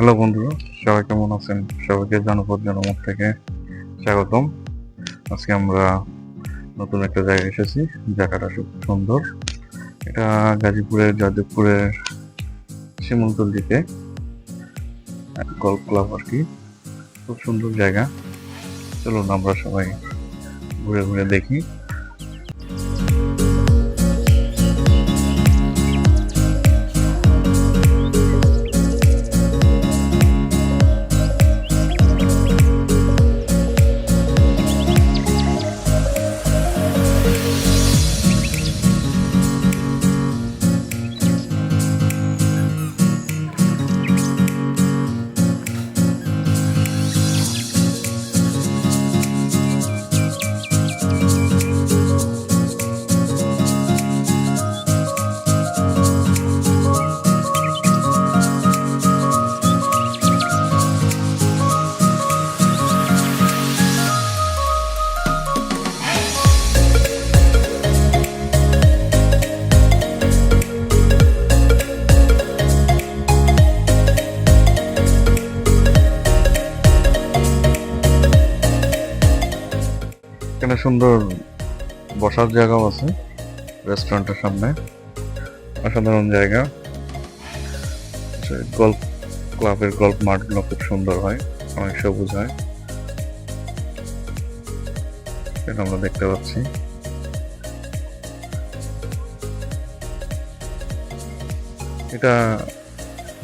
Hello বন্ধুরা, সবাই কেমন আছেন? সবাইকে জনপদ জনমত থেকে স্বাগতম। আজকে আমরা নতুন একটা জায়গায় এসেছি জায়গাটা খুব সুন্দর। এটা গাজীপুরের যাদবপুরের শিমুলতল দিকে গল্ফ ক্লাব আর কি। খুব সুন্দর জায়গা। চলুন আমরা সবাই ঘুরে ঘুরে দেখি। এখানে সুন্দর বসার জায়গাও আছে রেস্টুরেন্টের সামনে, অসাধারণ জায়গা। গল্ফ ক্লাবের গল্ফ মাঠগুলো খুব সুন্দর হয়, অনেক সবুজ হয়। এটা আমরা দেখতে পাচ্ছি। এটা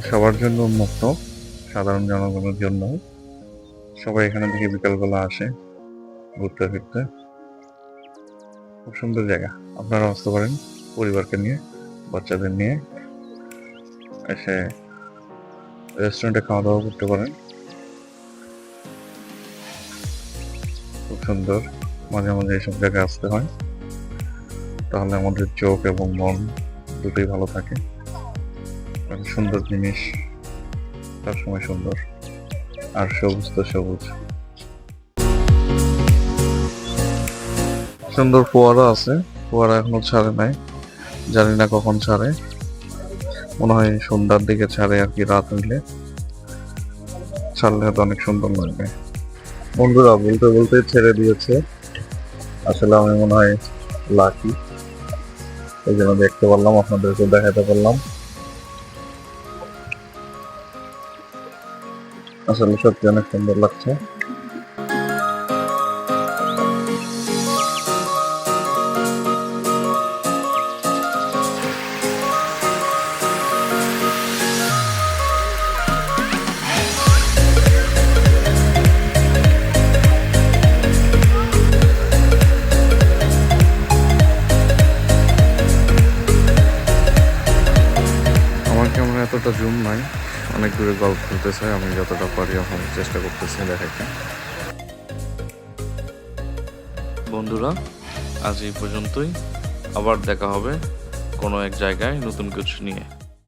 সবার জন্য উন্মুক্ত, সাধারণ জনগণের জন্য। সবাই এখানে থেকে বিকালবেলা আসে। ঘুরতে ফিরতে। খুব সুন্দর জায়গা। আপনারা আসতে পারেন পরিবারকে নিয়ে, বাচ্চাদের নিয়ে। এসে রেস্টুরেন্টে খাওয়া দাওয়া করতে পারেন। খুব সুন্দর। মাঝে মাঝে এইসব জায়গায় আসতে হয়। তাহলে আমাদের চোখ এবং মন দুটোই ভালো থাকে। সুন্দর জিনিস। তার সময় সুন্দর। আর সবুজ তো সবুজ। সুন্দর ফোয়ারা আছে। ফোয়ারা এখনও ছাড়ে নাই। জানি না কখন ছাড়ে। মনে হয় সন্ধ্যার দিকে ছাড়ে আর কি, রাত হইলে। ছাড়লে হয়তো অনেক সুন্দর লাগবে। বন্ধুরা, বলতে বলতে ছেড়ে দিয়েছে। আসলে আমি মনে হয় লাকি এই জন্য দেখতে পারলাম, আপনাদেরকে দেখাতে পারলাম। আসলে সত্যি অনেক সুন্দর লাগছে। এতটা জুম নাই। অনেক দূরে গল্প করতে চাই আমি যতটা পারি এখন চেষ্টা করতেছি দেখাইতে। বন্ধুরা, আজ এই পর্যন্তই। আবার দেখা হবে কোনো এক জায়গায় নতুন কিছু নিয়ে।